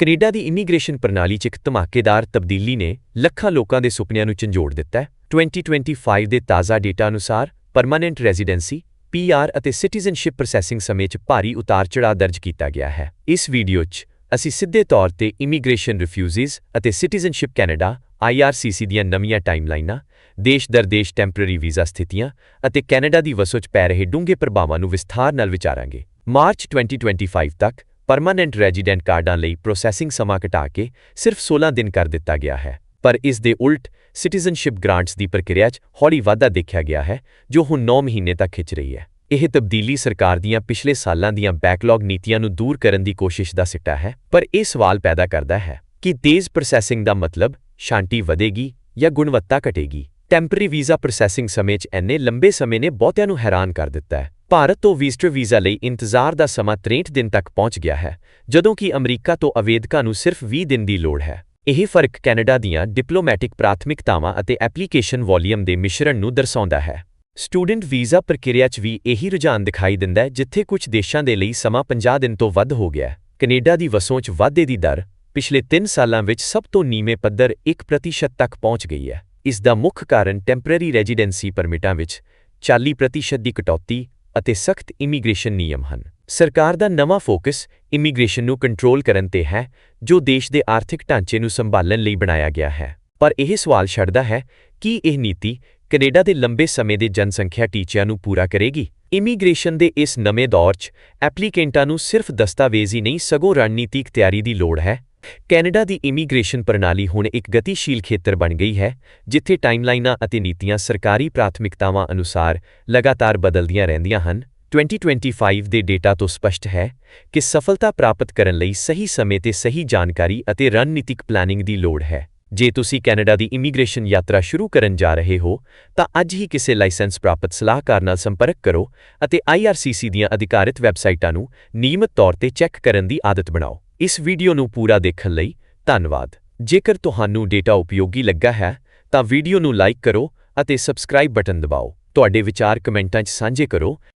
Canada ਦੀ immigration ਪ੍ਰਣਾਲੀ 'ਚ ਇੱਕ ਧਮਾਕੇਦਾਰ ਤਬਦੀਲੀ ਨੇ ਲੱਖਾਂ ਲੋਕਾਂ ਦੇ ਸੁਪਨਿਆਂ ਨੂੰ ਝੰਜੋੜ ਦਿੱਤਾ ਹੈ। 2025 ਦੇ ਤਾਜ਼ਾ ਡੇਟਾ ਅਨੁਸਾਰ ਪਰਮਾਨੈਂਟ ਰੈਜ਼ੀਡੈਂਸੀ ਪੀਆਰ ਅਤੇ ਸਿਟੀਜ਼ਨਸ਼ਿਪ ਪ੍ਰੋਸੈਸਿੰਗ ਸਮੇਂ 'ਚ ਭਾਰੀ ਉਤਾਰ-ਚੜਾਅ ਦਰਜ ਕੀਤਾ ਗਿਆ ਹੈ। ਇਸ ਵੀਡੀਓ 'ਚ ਅਸੀਂ ਸਿੱਧੇ ਤੌਰ ਤੇ ਇਮੀਗ੍ਰੇਸ਼ਨ ਰਿਫਿਊਜ਼ੀਜ਼ ਅਤੇ ਸਿਟੀਜ਼ਨਸ਼ਿਪ ਕੈਨੇਡਾ ਆਈਆਰਸੀਸੀ ਦੀਆਂ ਨਵੀਆਂ ਟਾਈਮਲਾਈਨਾਂ, ਦੇਸ਼ ਦਰ ਦੇਸ਼ ਟੈਂਪਰੇਰੀ ਵੀਜ਼ਾ ਸਥਿਤੀਆਂ ਅਤੇ ਕੈਨੇਡਾ ਦੀ ਵਸੋਂ 'ਚ ਪੈ ਰਹੇ ਡੂੰਘੇ ਪ੍ਰਭਾਵਾਂ ਨੂੰ ਵਿਸਥਾਰ ਨਾਲ ਵਿਚਾਰਾਂਗੇ। ਮਾਰਚ 2025 ਤੱਕ ਪਰਮਾਨੈਂਟ ਰੈਜ਼ੀਡੈਂਟ ਕਾਰਡਾਂ ਲਈ ਪ੍ਰੋਸੈਸਿੰਗ ਸਮਾਂ ਘਟਾ ਕੇ ਸਿਰਫ 16 ਦਿਨ ਕਰ ਦਿੱਤਾ ਗਿਆ ਹੈ। ਪਰ ਇਸ ਦੇ ਉਲਟ ਸਿਟੀਜ਼ਨਸ਼ਿਪ ਗ੍ਰਾਂਟਸ ਦੀ ਪ੍ਰਕਿਰਿਆ 'ਚ ਹੌਲੀ ਵਾਧਾ ਦੇਖਿਆ ਗਿਆ ਹੈ, ਜੋ ਹੁਣ 9 ਮਹੀਨੇ ਤੱਕ ਖਿੱਚ ਰਹੀ ਹੈ। ਇਹ ਤਬਦੀਲੀ ਸਰਕਾਰ ਦੀਆਂ ਪਿਛਲੇ ਸਾਲਾਂ ਦੀਆਂ ਬੈਕਲੌਗ ਨੀਤੀਆਂ ਨੂੰ ਦੂਰ ਕਰਨ ਦੀ ਕੋਸ਼ਿਸ਼ ਦਾ ਸਿੱਟਾ ਹੈ, ਪਰ ਇਹ ਸਵਾਲ ਪੈਦਾ ਕਰਦਾ ਹੈ ਕਿ ਤੇਜ਼ ਪ੍ਰੋਸੈਸਿੰਗ ਦਾ ਮਤਲਬ ਸ਼ਾਂਤੀ ਵਧੇਗੀ ਜਾਂ ਗੁਣਵੱਤਾ ਘਟੇਗੀ। ਟੈਂਪਰੇਰੀ ਵੀਜ਼ਾ ਪ੍ਰੋਸੈਸਿੰਗ ਸਮੇਂ 'ਚ ਇੰਨੇ ਲੰਬੇ ਸਮੇਂ ਨੇ ਬਹੁਤਿਆਂ ਨੂੰ ਹੈਰਾਨ ਕਰ ਦਿੱਤਾ ਹੈ। ਭਾਰਤ ਤੋਂ ਵੀਸਟਰ ਵੀਜ਼ਾ ਲਈ ਇੰਤਜ਼ਾਰ ਦਾ ਸਮਾਂ 63 ਦਿਨ ਤੱਕ ਪਹੁੰਚ ਗਿਆ ਹੈ, ਜਦੋਂ ਕਿ ਅਮਰੀਕਾ ਤੋਂ ਆਵੇਦਕਾਂ ਨੂੰ ਸਿਰਫ 20 ਦਿਨ ਦੀ ਲੋੜ ਹੈ। ਇਹ ਫ਼ਰਕ ਕੈਨੇਡਾ ਦੀਆਂ ਡਿਪਲੋਮੈਟਿਕ ਪ੍ਰਾਥਮਿਕਤਾਵਾਂ ਅਤੇ ਐਪਲੀਕੇਸ਼ਨ ਵੋਲੀਅਮ ਦੇ ਮਿਸ਼ਰਣ ਨੂੰ ਦਰਸਾਉਂਦਾ ਹੈ। ਸਟੂਡੈਂਟ ਵੀਜ਼ਾ ਪ੍ਰਕਿਰਿਆ 'ਚ ਵੀ ਇਹੀ ਰੁਝਾਨ ਦਿਖਾਈ ਦਿੰਦਾ ਹੈ, ਜਿੱਥੇ ਕੁਝ ਦੇਸ਼ਾਂ ਦੇ ਲਈ ਸਮਾਂ 50 ਦਿਨ ਤੋਂ ਵੱਧ ਹੋ ਗਿਆ ਕੈਨੇਡਾ ਦੀ ਵਸੋਂ 'ਚ ਵਾਧੇ ਦੀ ਦਰ ਪਿਛਲੇ 3 ਸਾਲਾਂ ਵਿੱਚ ਸਭ ਤੋਂ ਨੀਵੇਂ ਪੱਧਰ 1% ਤੱਕ ਪਹੁੰਚ ਗਈ ਹੈ। ਇਸ ਦਾ ਮੁੱਖ ਕਾਰਨ ਟੈਂਪਰੇਰੀ ਰੈਜ਼ੀਡੈਂਸੀ ਪਰਮਿਟਾਂ ਵਿੱਚ 40% ਦੀ ਕਟੌਤੀ ਅਤੇ ਸਖਤ ਇਮੀਗ੍ਰੇਸ਼ਨ ਨਿਯਮ ਹਨ। ਸਰਕਾਰ ਦਾ ਨਵਾਂ ਫੋਕਸ ਇਮੀਗ੍ਰੇਸ਼ਨ ਨੂੰ ਕੰਟਰੋਲ ਕਰਨ ਤੇ ਹੈ, ਜੋ ਦੇਸ਼ ਦੇ ਆਰਥਿਕ ਢਾਂਚੇ ਨੂੰ ਸੰਭਾਲਣ ਲਈ ਬਣਾਇਆ ਗਿਆ ਹੈ। ਪਰ ਇਹ ਸਵਾਲ ਛੱਡਦਾ ਹੈ, ਕਿ ਇਹ ਨੀਤੀ ਕੈਨੇਡਾ ਦੇ ਲੰਬੇ ਸਮੇਂ ਦੇ ਜਨਸੰਖਿਆ ਟੀਚਿਆਂ ਨੂੰ ਪੂਰਾ ਕਰੇਗੀ? ਇਮੀਗ੍ਰੇਸ਼ਨ ਦੇ ਇਸ ਨਵੇਂ ਦੌਰ 'ਚ ਐਪਲੀਕੈਂਟਾਂ ਨੂੰ ਸਿਰਫ ਦਸਤਾਵੇਜ਼ ਹੀ ਨਹੀਂ, ਸਗੋਂ ਰਣਨੀਤਿਕ ਤਿਆਰੀ ਦੀ ਲੋੜ ਹੈ। ਕੈਨੇਡਾ ਦੀ ਇਮੀਗ੍ਰੇਸ਼ਨ ਪ੍ਰਣਾਲੀ ਹੁਣ ਇੱਕ ਗਤੀਸ਼ੀਲ ਖੇਤਰ ਬਣ ਗਈ ਹੈ, ਜਿੱਥੇ ਟਾਈਮਲਾਈਨਾਂ ਅਤੇ ਨੀਤੀਆਂ ਸਰਕਾਰੀ ਪ੍ਰਾਥਮਿਕਤਾਵਾਂ ਅਨੁਸਾਰ ਲਗਾਤਾਰ ਬਦਲਦੀਆਂ ਰਹਿੰਦੀਆਂ ਹਨ। 2025 ਦੇ ਡੇਟਾ ਤੋਂ ਸਪਸ਼ਟ ਹੈ ਕਿ ਸਫਲਤਾ ਪ੍ਰਾਪਤ ਕਰਨ ਲਈ ਸਹੀ ਸਮੇਂ ਤੇ ਸਹੀ ਜਾਣਕਾਰੀ ਅਤੇ ਰਣਨੀਤਿਕ ਪਲੈਨਿੰਗ ਦੀ ਲੋੜ ਹੈ। ਜੇ ਤੁਸੀਂ ਕੈਨੇਡਾ ਦੀ ਇਮੀਗ੍ਰੇਸ਼ਨ ਯਾਤਰਾ ਸ਼ੁਰੂ ਕਰਨ ਜਾ ਰਹੇ ਹੋ, ਤਾਂ ਅੱਜ ਹੀ ਕਿਸੇ ਲਾਇਸੈਂਸ ਪ੍ਰਾਪਤ ਸਲਾਹਕਾਰ ਨਾਲ ਸੰਪਰਕ ਕਰੋ ਅਤੇ IRCC ਦੀਆਂ ਅਧਿਕਾਰਿਤ ਵੈਬਸਾਈਟਾਂ ਨੂੰ ਨਿਯਮਤ ਤੌਰ ਤੇ ਚੈੱਕ ਕਰਨ ਦੀ ਆਦਤ ਬਣਾਓ। ਇਸ ਵੀਡੀਓ ਨੂੰ ਪੂਰਾ ਦੇਖਣ ਲਈ ਧੰਨਵਾਦ। ਜੇਕਰ ਤੁਹਾਨੂੰ ਡੇਟਾ ਉਪਯੋਗੀ ਲੱਗਾ ਹੈ, ਤਾਂ ਵੀਡੀਓ ਨੂੰ ਲਾਈਕ ਕਰੋ ਅਤੇ ਸਬਸਕ੍ਰਾਈਬ ਬਟਨ ਦਬਾਓ। ਤੁਹਾਡੇ ਵਿਚਾਰ ਕਮੈਂਟਾਂ 'ਚ ਸਾਂਝੇ ਕਰੋ।